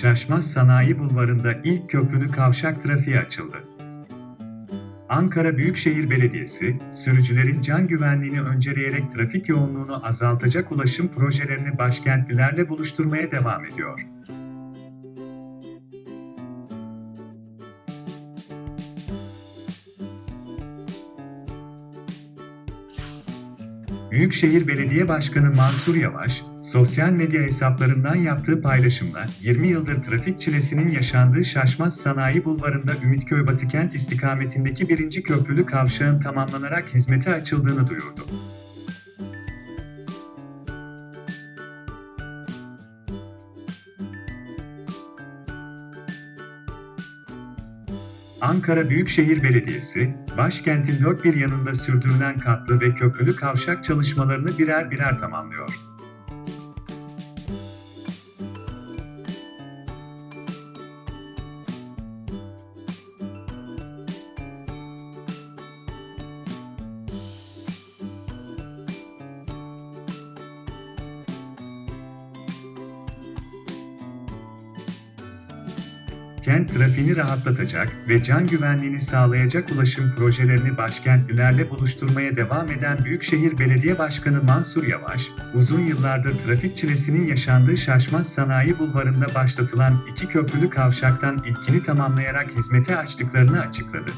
Şaşmaz Sanayi Bulvarı'nda ilk köprülü kavşak trafiği açıldı. Ankara Büyükşehir Belediyesi, sürücülerin can güvenliğini önceleyerek trafik yoğunluğunu azaltacak ulaşım projelerini başkentlilerle buluşturmaya devam ediyor. Büyükşehir Belediye Başkanı Mansur Yavaş, sosyal medya hesaplarından yaptığı paylaşımla 20 yıldır trafik çilesinin yaşandığı Şaşmaz Sanayi Bulvarı'nda Ümitköy Batıkent istikametindeki birinci köprülü kavşağın tamamlanarak hizmete açıldığını duyurdu. Ankara Büyükşehir Belediyesi, başkentin dört bir yanında sürdürülen katlı ve köprülü kavşak çalışmalarını birer birer tamamlıyor. Kent trafiğini rahatlatacak ve can güvenliğini sağlayacak ulaşım projelerini başkentlilerle buluşturmaya devam eden Büyükşehir Belediye Başkanı Mansur Yavaş, uzun yıllardır trafik çilesinin yaşandığı Şaşmaz Sanayi Bulvarı'nda başlatılan iki köprülü kavşaktan ilkini tamamlayarak hizmete açtıklarını açıkladı.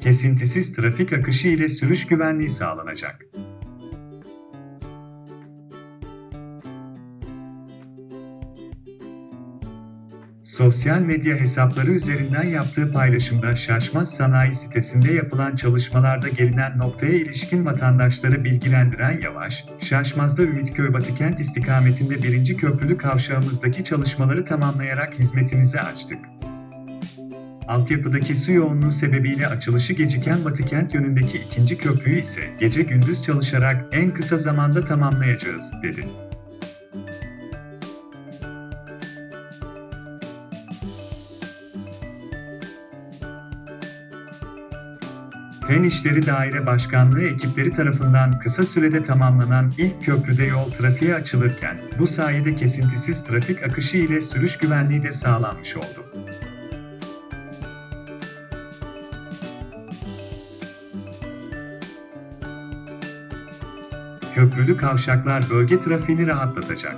Kesintisiz trafik akışı ile sürüş güvenliği sağlanacak. Sosyal medya hesapları üzerinden yaptığı paylaşımda Şaşmaz Sanayi sitesinde yapılan çalışmalarda gelinen noktaya ilişkin vatandaşları bilgilendiren Yavaş, Şaşmaz'da Ümitköy Batıkent istikametinde birinci köprülü kavşağımızdaki çalışmaları tamamlayarak hizmetinize açtık. Altyapıdaki su yoğunluğu sebebiyle açılışı geciken Batıkent yönündeki ikinci köprüyü ise gece gündüz çalışarak en kısa zamanda tamamlayacağız, dedi. Fen İşleri Daire Başkanlığı ekipleri tarafından kısa sürede tamamlanan ilk köprüde yol trafiğe açılırken, bu sayede kesintisiz trafik akışı ile sürüş güvenliği de sağlanmış oldu. Köprülü kavşaklar bölge trafiğini rahatlatacak.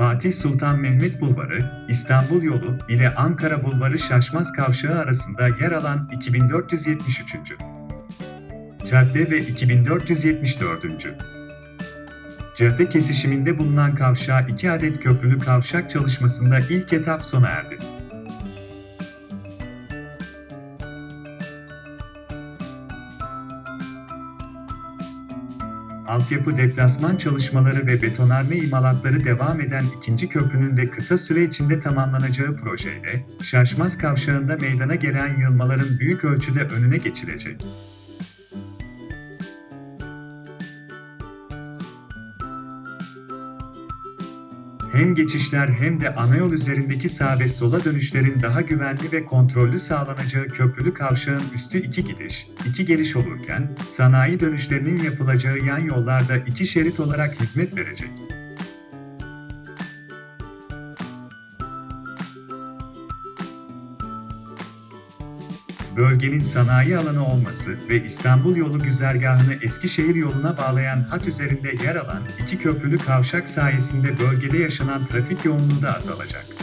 Fatih Sultan Mehmet Bulvarı, İstanbul Yolu ile Ankara Bulvarı Şaşmaz Kavşağı arasında yer alan 2473. Cadde ve 2474. Cadde kesişiminde bulunan kavşağa iki adet köprülü kavşak çalışmasında ilk etap sona erdi. Altyapı deplasman çalışmaları ve betonarme imalatları devam eden ikinci köprünün de kısa süre içinde tamamlanacağı projeyle, Şaşmaz Kavşağı'nda meydana gelen yığılmaların büyük ölçüde önüne geçilecek. Hem geçişler hem de anayol üzerindeki sağ ve sola dönüşlerin daha güvenli ve kontrollü sağlanacağı köprülü kavşağın üstü iki gidiş, iki geliş olurken, sanayi dönüşlerinin yapılacağı yan yollarda iki şerit olarak hizmet verecek. Bölgenin sanayi alanı olması ve İstanbul yolu güzergahını Eskişehir yoluna bağlayan hat üzerinde yer alan iki köprülü kavşak sayesinde bölgede yaşanan trafik yoğunluğu da azalacak.